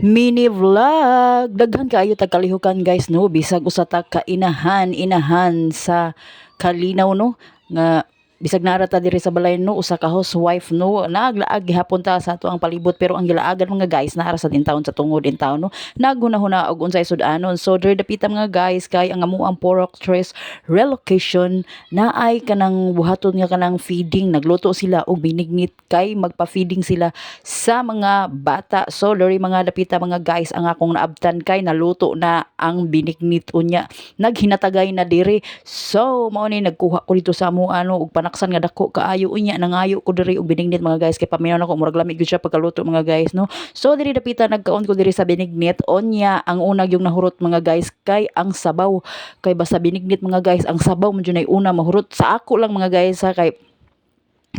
mini vlog. Daghan kaayo tag kalihukan guys no bisag usa ta ka inahan inahan sa kalinaw no nga bisag nara ta diri sa balay no usa ka housewife no naglaag gihapon ta sa ato ang palibot pero ang gilaagan mga guys nara sa tintawon sa tungod in town no. Nagunahuna og unsay sudanon. So diri dapita mga guys kay ang amo ang pork tres relocation na ay kanang buhaton nga kanang feeding. Nagluto sila og binignit kay magpa-feeding sila sa mga bata. So diri mga dapita mga guys ang akong naabtan kay naluto na ang binignit unya. Naghinatagay na diri. So mao ni nagkuha ko dito sa amo ano og panaksan nga dako kaayo unya nangayo ko diri og binignit mga guys kay paminaw nako murag lami gyud siya pagkaluto mga guys no? So diri dapita nagkaon ko diri sa binignit unya ang unag yung nahurot mga guys kay ang sabaw. Kay basta binignit mga guys ang sabaw man ay una mahurot. Sa ako lang mga guys ha kay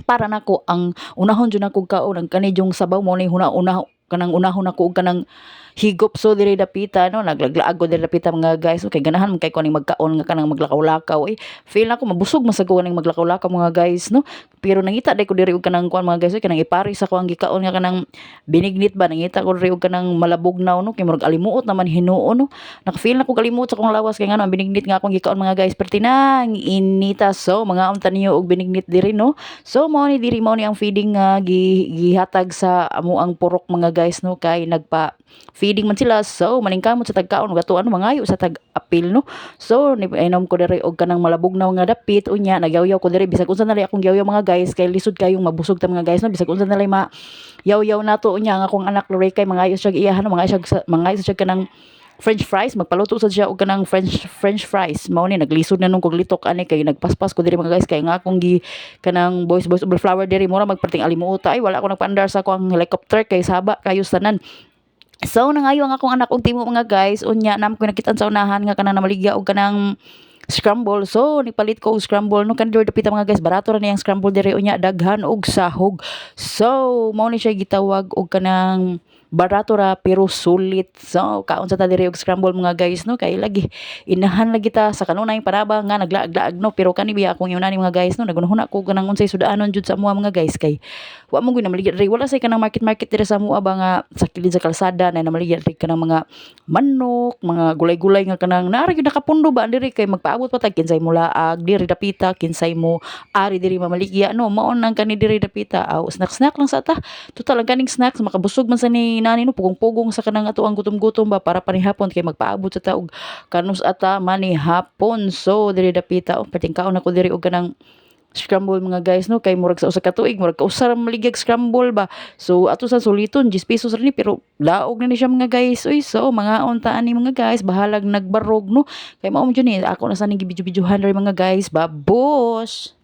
para nako ang unahon jud nako kaon ang kanidyong sabaw mo ni huna una kanang unahon ako og kanang higop so diri dapita no? Naglaglaag ko diri dapita mga guys. Okay ganahan man kay ko ning magkaon nga kanang maglakaw-lakaw eh. Feel na mabusog man sa ko ning maglakaw-lakaw mga guys no? Pero nangita dai ko diri og kanang kuan mga guys oy, kanang ipari sa ko ang gikaon nga kanang binignit ba? Nangita ko diri og kanang malabugnaw no? Kay murag alimuot naman hinuon no? Nakafeel na ko kalimot sa kong lawas kay ngano binignit nga akong gikaon mga guys. Pertinang inita. So mga unta niyo og binignit diri no? So mao ni diri mao ni ang feeding nga gi, gihatag sa amo ang purok mga guys no? Kay nagpa feeding man sila. So maningkamot sa tagkaon gatuan mangayo sa tag apil no? So inom ko diri og kanang malabugnaw nga dapit unya nagyaw-yaw ko diri. Bisag unsa na akong yaw mga guys kay lisod kayong mabusog ta mga guys no? Bisag unsa na ma yaw-yaw nato unya nga akong anak lori kay mangayo siya iyahan mangayo siya mangayo siya kanang French fries magpaluto sa siya og kanang French French fries. Mao ni naglisod na nung kog litok ani kay nagpaspas ko diri mga guys. Kay nga akong gi kanang boys boys over flower diri mura magperting alimuota ay wala ko nagpaandar sa akong helicopter kay saba kayo tanan So nangayo ang akong anak og timo mga guys. Unya nam ko nakitaan sa unahan nga kanang namaligya og kanang scramble. So nipalit ko og scramble. No kandur dapita mga guys barato ra niyang scramble diri. Unya daghan og sahog. So mao ni siya gitawag og kanang barato ra pero sulit. So kaon sa ta diri og scramble mga guys no? Kay lagi inahan lagi ta sa kanunay paraba nga naglaag-laag no? Pero kani biya akong iunani mga guys no? Nagunahuna ko kanang unsay sudaanon jud sa mua mga guys kay wa mo gyud namaligya diri wala say kanang market market diri sa mua ba nga sa kilid sa kalsada na namaligya diri kanang mga manok mga gulay-gulay nga kanang naara gyud nakapundo ba diri kay magpaabot pa tag kinsay mo laag diri dapita kinsay mo ari diri mamaligya no? Mao nang kani diri dapita. Aw snack snack lang sa ta. Total ang kaning snacks makabusog man sa ni nani no pugong-pugong sa kanang ato ang gutom-gutom ba para panihapon kay magpaabot sa ta og kanus ata manihapon. So diri dapita oh pating kaon ako diri og kanang scramble mga guys no? Kay murag sa usa ka tuig murag ka usa maligag scramble ba? So ato sa suliton 10 pesos ra ni pero laog na ni siya mga guys. Oy so mga untaan ni mga guys bahalag nagbarog no? Kay mao mo ni ako na sa ning gibidyo-bidyohan mga guys. Babos